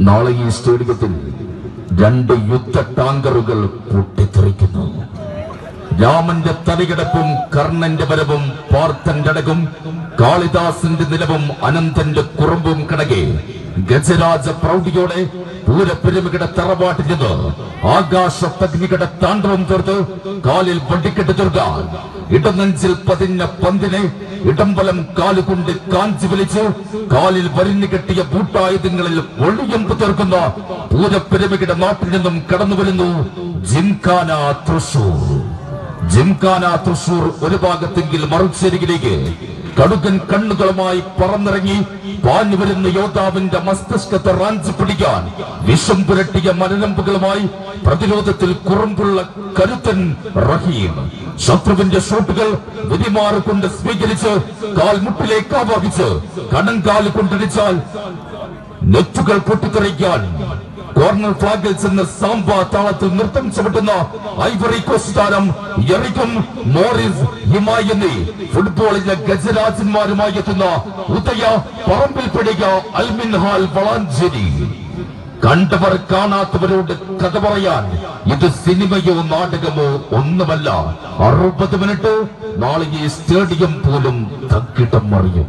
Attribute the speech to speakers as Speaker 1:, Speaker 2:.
Speaker 1: നാളെ ഈ സ്റ്റേഡിയത്തിൽ രണ്ട് യുദ്ധ ടാങ്കറുകൾ പൊട്ടിത്തെറിക്കുന്നു. രാമന്റെ തലകിടപ്പും കർണന്റെ വരവും പാർത്ഥന്റെ അടകും കാളിദാസന്റെ നിലവും അനന്തന്റെ കുറുമ്പും കടകെ ഗജരാജ പ്രൗഢിയോടെ പൂരപ്പെരുമയുടെ തറവാട്ടിൽ നിന്ന് ആകാശത്തഗ്നികട താണ്ഡവം തീർത്ത് കാലിൽ വണ്ടിക്കെട്ട് തീർക്കാൻ ഇടനെഞ്ചിൽ പതിഞ്ഞ പന്തിനെ ഇടംബലം കാലുകൊണ്ട് കാഞ്ചി വലിച്ച് കാലിൽ വരിഞ്ഞു കെട്ടിയ ബൂട്ടായുധങ്ങളിൽ ഒളിയമ്പ് തീർക്കുന്ന പൂരപ്പെരുമയുടെ നാട്ടിൽ നിന്നും കടന്നു വരുന്നു ജിംഖാന തൃശൂർ. ജിംഖാന തൃശൂർ ഒരു ഭാഗത്തെങ്കിൽ മറുചേരിയിലേക്ക് കടുകൻ കണ്ണുകളുമായി പറന്നിറങ്ങി പാഞ്ഞു വരുന്ന യോദ്ധാവിന്റെ മസ്തിഷ്കത്തെ റാഞ്ചി പിടിക്കാൻ വിഷം പുരട്ടിയ മലനമ്പുകളുമായി പ്രതിരോധത്തിൽ കുറുമ്പുള്ള കരുത്തൻ റഹീം. ശത്രുവിന്റെ ഷോട്ടുകൾ വിധിമാറിക്കൊണ്ട് സ്വീകരിച്ച് കാൽമുട്ടിലേക്ക് ആവാഹിച്ച് കടങ്കാൽ കൊണ്ടിടിച്ചാൽ നെറ്റുകൾ പൊട്ടിത്തെറിക്കാൻ കോർണർ ഫ്ലാഗിൽ ചെന്ന് സാംബ താളത്തിൽ നൃത്തം ചവിട്ടുന്ന ഐവറി കോസ്റ്റ് താരം എറിക്കും മോറിസ് ഹിമായനി. ഫുട്ബോളിലെ ഗജരാജന്മാരുമായി എത്തുന്ന ഉദയ പറമ്പിൽ പിടിക അൽമിൻ ഹാൽ വളാഞ്ചേരി. കണ്ടവർ കാണാത്തവരോട് കഥ പറയാൻ ഇത് സിനിമയോ നാടകമോ ഒന്നുമല്ല. അറുപത് മിനിറ്റ് നാളെ ഈ സ്റ്റേഡിയം പോലും തക്കിട്ടം മറിയും.